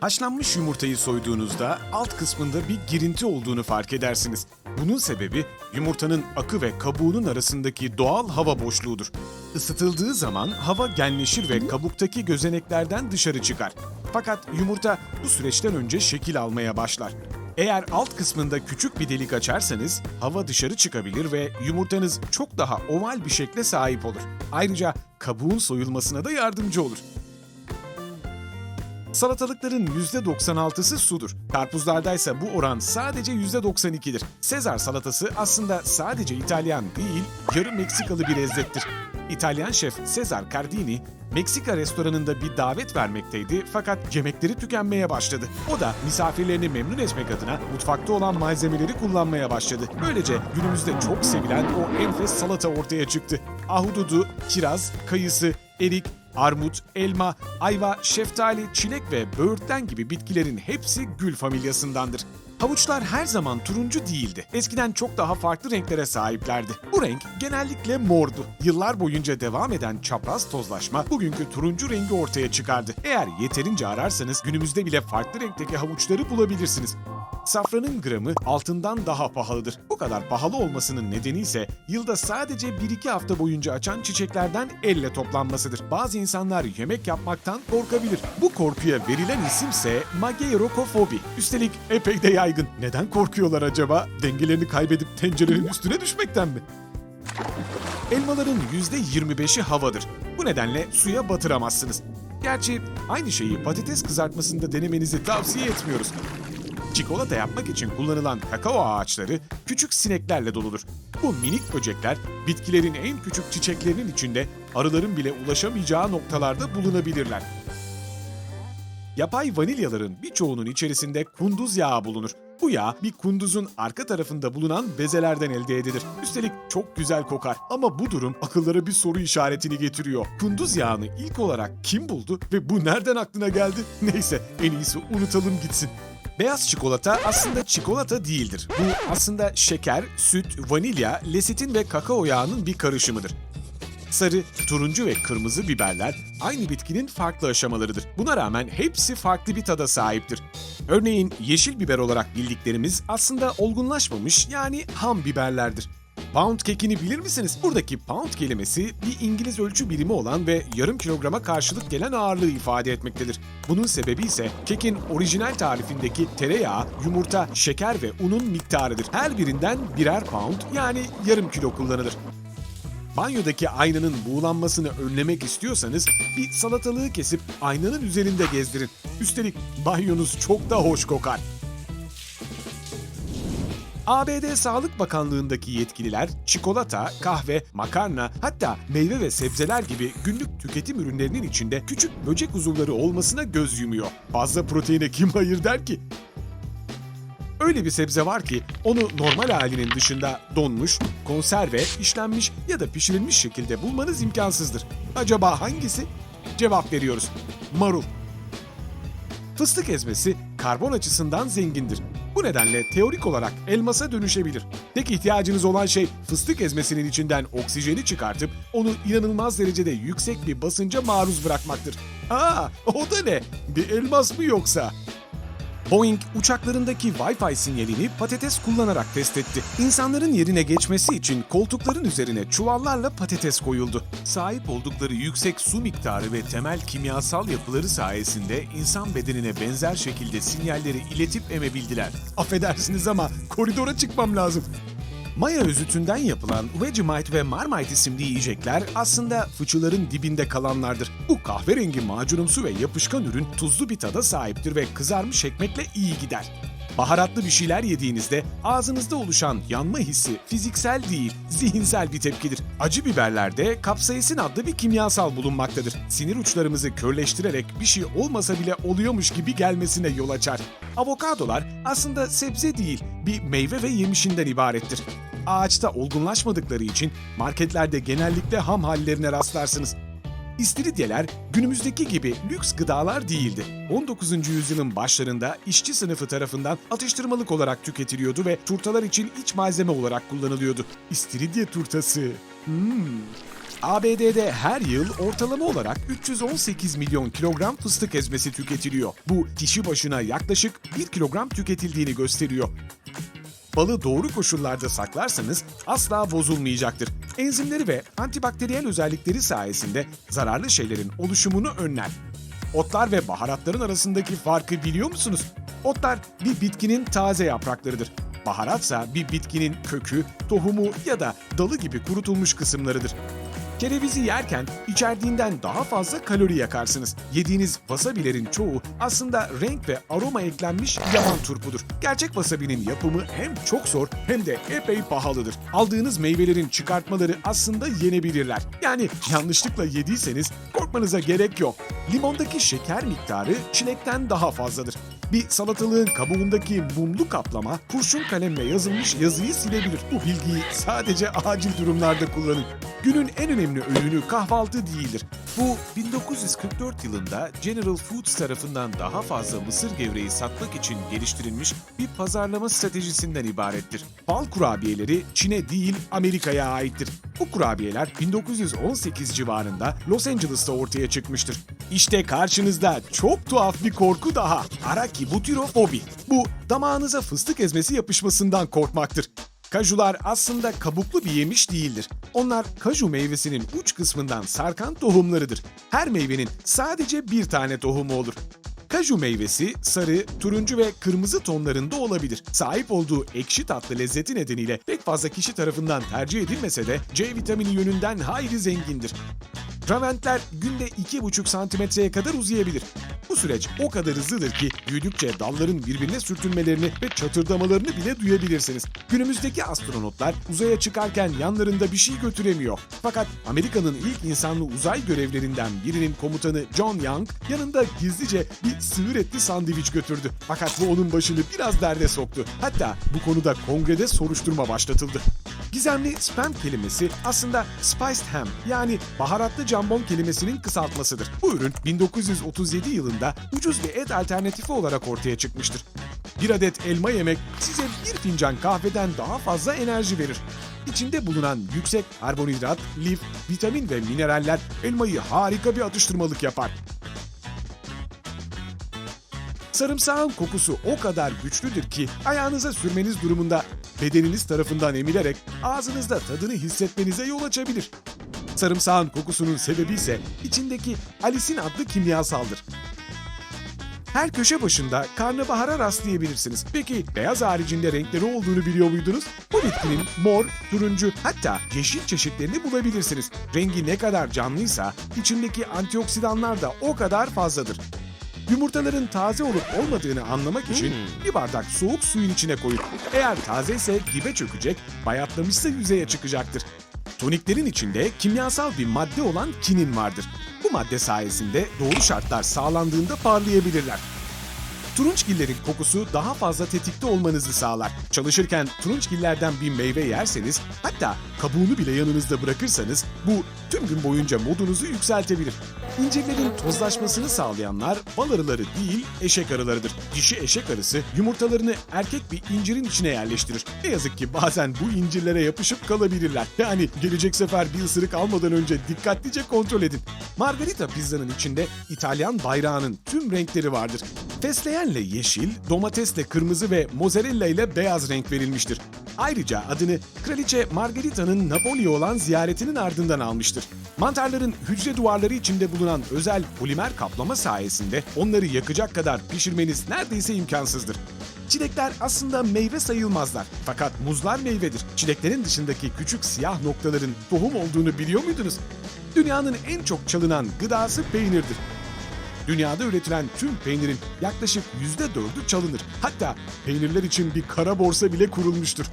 Haşlanmış yumurtayı soyduğunuzda alt kısmında bir girinti olduğunu fark edersiniz. Bunun sebebi yumurtanın akı ve kabuğunun arasındaki doğal hava boşluğudur. Isıtıldığı zaman hava genleşir ve kabuktaki gözeneklerden dışarı çıkar. Fakat yumurta bu süreçten önce şekil almaya başlar. Eğer alt kısmında küçük bir delik açarsanız hava dışarı çıkabilir ve yumurtanız çok daha oval bir şekle sahip olur. Ayrıca kabuğun soyulmasına da yardımcı olur. Salatalıkların %96'sı sudur. Karpuzlardaysa bu oran sadece %92'dir. Sezar salatası aslında sadece İtalyan değil, yarı Meksikalı bir lezzettir. İtalyan şef Cesar Cardini, Meksika restoranında bir davet vermekteydi fakat yemekleri tükenmeye başladı. O da misafirlerini memnun etmek adına mutfakta olan malzemeleri kullanmaya başladı. Böylece günümüzde çok sevilen o enfes salata ortaya çıktı. Ahududu, kiraz, kayısı, erik, Armut, elma, ayva, şeftali, çilek ve böğürtlen gibi bitkilerin hepsi gül familyasındandır. Havuçlar her zaman turuncu değildi. Eskiden çok daha farklı renklere sahiplerdi. Bu renk genellikle mordu. Yıllar boyunca devam eden çapraz tozlaşma bugünkü turuncu rengi ortaya çıkardı. Eğer yeterince ararsanız günümüzde bile farklı renkteki havuçları bulabilirsiniz. Safranın gramı altından daha pahalıdır. Bu kadar pahalı olmasının nedeni ise yılda sadece 1-2 hafta boyunca açan çiçeklerden elle toplanmasıdır. Bazı insanlar yemek yapmaktan korkabilir. Bu korkuya verilen isimse magerokofobi. Üstelik epey de yaygın. Neden korkuyorlar acaba? Dengelerini kaybedip tencerenin üstüne düşmekten mi? Elmaların %25'i havadır. Bu nedenle suya batıramazsınız. Gerçi aynı şeyi patates kızartmasında denemenizi tavsiye etmiyoruz. Çikolata yapmak için kullanılan kakao ağaçları küçük sineklerle doludur. Bu minik böcekler bitkilerin en küçük çiçeklerinin içinde arıların bile ulaşamayacağı noktalarda bulunabilirler. Yapay vanilyaların birçoğunun içerisinde kunduz yağı bulunur. Bu yağ bir kunduzun arka tarafında bulunan bezelerden elde edilir. Üstelik çok güzel kokar ama bu durum akıllara bir soru işaretini getiriyor. Kunduz yağını ilk olarak kim buldu ve bu nereden aklına geldi? Neyse en iyisi unutalım gitsin. Beyaz çikolata aslında çikolata değildir. Bu aslında şeker, süt, vanilya, lesitin ve kakao yağının bir karışımıdır. Sarı, turuncu ve kırmızı biberler aynı bitkinin farklı aşamalarıdır. Buna rağmen hepsi farklı bir tada sahiptir. Örneğin yeşil biber olarak bildiklerimiz aslında olgunlaşmamış yani ham biberlerdir. Pound kekini bilir misiniz? Buradaki pound kelimesi bir İngiliz ölçü birimi olan ve yarım kilograma karşılık gelen ağırlığı ifade etmektedir. Bunun sebebi ise kekin orijinal tarifindeki tereyağı, yumurta, şeker ve unun miktarıdır. Her birinden birer pound yani yarım kilo kullanılır. Banyodaki aynanın buğulanmasını önlemek istiyorsanız bir salatalığı kesip aynanın üzerinde gezdirin. Üstelik banyonuz çok da hoş kokar. ABD Sağlık Bakanlığı'ndaki yetkililer çikolata, kahve, makarna hatta meyve ve sebzeler gibi günlük tüketim ürünlerinin içinde küçük böcek uzuvları olmasına göz yumuyor. Fazla proteine kim hayır der ki? Öyle bir sebze var ki onu normal halinin dışında donmuş, konserve, işlenmiş ya da pişirilmiş şekilde bulmanız imkansızdır. Acaba hangisi? Cevap veriyoruz. Marul. Fıstık ezmesi karbon açısından zengindir. Bu nedenle teorik olarak elmasa dönüşebilir. Tek ihtiyacınız olan şey fıstık ezmesinin içinden oksijeni çıkartıp onu inanılmaz derecede yüksek bir basınca maruz bırakmaktır. Aa, o da ne? Bir elmas mı yoksa? Boeing uçaklarındaki Wi-Fi sinyalini patates kullanarak test etti. İnsanların yerine geçmesi için koltukların üzerine çuvallarla patates koyuldu. Sahip oldukları yüksek su miktarı ve temel kimyasal yapıları sayesinde insan bedenine benzer şekilde sinyalleri iletip emebildiler. Affedersiniz ama koridora çıkmam lazım. Maya özütünden yapılan Vegemite ve Marmite isimli yiyecekler aslında fıçıların dibinde kalanlardır. Bu kahverengi macunumsu ve yapışkan ürün tuzlu bir tada sahiptir ve kızarmış ekmekle iyi gider. Baharatlı bir şeyler yediğinizde ağzınızda oluşan yanma hissi fiziksel değil, zihinsel bir tepkidir. Acı biberlerde kapsaisin adlı bir kimyasal bulunmaktadır. Sinir uçlarımızı körleştirerek bir şey olmasa bile oluyormuş gibi gelmesine yol açar. Avokadolar aslında sebze değil, bir meyve ve yemişinden ibarettir. Ağaçta olgunlaşmadıkları için marketlerde genellikle ham hallerine rastlarsınız. İstiridyeler günümüzdeki gibi lüks gıdalar değildi. 19. yüzyılın başlarında işçi sınıfı tarafından atıştırmalık olarak tüketiliyordu ve turtalar için iç malzeme olarak kullanılıyordu. İstiridye turtası. Hmm. ABD'de her yıl ortalama olarak 318 milyon kilogram fıstık ezmesi tüketiliyor. Bu kişi başına yaklaşık 1 kilogram tüketildiğini gösteriyor. Balı doğru koşullarda saklarsanız asla bozulmayacaktır. Enzimleri ve antibakteriyel özellikleri sayesinde zararlı şeylerin oluşumunu önler. Otlar ve baharatların arasındaki farkı biliyor musunuz? Otlar bir bitkinin taze yapraklarıdır. Baharatsa bir bitkinin kökü, tohumu ya da dalı gibi kurutulmuş kısımlarıdır. Kerevizi yerken içerdiğinden daha fazla kalori yakarsınız. Yediğiniz wasabilerin çoğu aslında renk ve aroma eklenmiş yaban turpudur. Gerçek wasabinin yapımı hem çok zor hem de epey pahalıdır. Aldığınız meyvelerin çıkartmaları aslında yenebilirler. Yani yanlışlıkla yediyseniz korkmanıza gerek yok. Limondaki şeker miktarı çilekten daha fazladır. Bir salatalığın kabuğundaki mumlu kaplama kurşun kalemle yazılmış yazıyı silebilir. Bu bilgiyi sadece acil durumlarda kullanın. Günün en önemli öğünü kahvaltı değildir. Bu 1944 yılında General Foods tarafından daha fazla mısır gevreği satmak için geliştirilmiş bir pazarlama stratejisinden ibarettir. Bal kurabiyeleri Çin'e değil Amerika'ya aittir. Bu kurabiyeler 1918 civarında Los Angeles'ta ortaya çıkmıştır. İşte karşınızda çok tuhaf bir korku daha. Arakibutyrofobi. Bu damağınıza fıstık ezmesi yapışmasından korkmaktır. Kajular aslında kabuklu bir yemiş değildir. Onlar kaju meyvesinin uç kısmından sarkan tohumlarıdır. Her meyvenin sadece bir tane tohumu olur. Kaju meyvesi sarı, turuncu ve kırmızı tonlarında olabilir. Sahip olduğu ekşi tatlı lezzeti nedeniyle pek fazla kişi tarafından tercih edilmese de C vitamini yönünden hayli zengindir. Raventler günde 2,5 santimetreye kadar uzayabilir. Bu süreç o kadar hızlıdır ki büyüdükçe dalların birbirine sürtünmelerini ve çatırdamalarını bile duyabilirsiniz. Günümüzdeki astronotlar uzaya çıkarken yanlarında bir şey götüremiyor. Fakat Amerika'nın ilk insanlı uzay görevlerinden birinin komutanı John Young yanında gizlice bir sığır etli sandviç götürdü. Fakat bu onun başını biraz derde soktu. Hatta bu konuda kongrede soruşturma başlatıldı. Gizemli spam kelimesi aslında spiced ham yani baharatlı jambon kelimesinin kısaltmasıdır. Bu ürün 1937 yılında ucuz bir et alternatifi olarak ortaya çıkmıştır. Bir adet elma yemek size bir fincan kahveden daha fazla enerji verir. İçinde bulunan yüksek karbonhidrat, lif, vitamin ve mineraller elmayı harika bir atıştırmalık yapar. Sarımsağın kokusu o kadar güçlüdür ki ayağınıza sürmeniz durumunda bedeniniz tarafından emilerek ağzınızda tadını hissetmenize yol açabilir. Sarımsağın kokusunun sebebi ise içindeki alisin adlı kimyasaldır. Her köşe başında karnabahara rastlayabilirsiniz. Peki beyaz haricinde renkleri olduğunu biliyor muydunuz? Bu bitkinin mor, turuncu hatta yeşil çeşitlerini bulabilirsiniz. Rengi ne kadar canlıysa içindeki antioksidanlar da o kadar fazladır. Yumurtaların taze olup olmadığını anlamak için bir bardak soğuk suyun içine koyun. Eğer taze ise dibe çökecek, bayatlamışsa yüzeye çıkacaktır. Toniklerin içinde kimyasal bir madde olan kinin vardır. Bu madde sayesinde doğru şartlar sağlandığında parlayabilirler. Turunçgillerin kokusu daha fazla tetikte olmanızı sağlar. Çalışırken turunçgillerden bir meyve yerseniz, hatta kabuğunu bile yanınızda bırakırsanız bu tüm gün boyunca modunuzu yükseltebilir. İncirlerin tozlaşmasını sağlayanlar bal arıları değil eşek arılarıdır. Dişi eşek arısı yumurtalarını erkek bir incirin içine yerleştirir. Ne yazık ki bazen bu incirlere yapışıp kalabilirler. Yani gelecek sefer bir ısırık almadan önce dikkatlice kontrol edin. Margarita pizzanın içinde İtalyan bayrağının tüm renkleri vardır. Fesleğenle yeşil, domatesle kırmızı ve mozzarella ile beyaz renk verilmiştir. Ayrıca adını Kraliçe Margarita'nın Napoli'ye olan ziyaretinin ardından almıştır. Mantarların hücre duvarları içinde bulunan özel polimer kaplama sayesinde onları yakacak kadar pişirmeniz neredeyse imkansızdır. Çilekler aslında meyve sayılmazlar. Fakat muzlar meyvedir. Çileklerin dışındaki küçük siyah noktaların tohum olduğunu biliyor muydunuz? Dünyanın en çok çalınan gıdası peynirdir. Dünyada üretilen tüm peynirin yaklaşık %4'ü çalınır. Hatta peynirler için bir kara borsa bile kurulmuştur.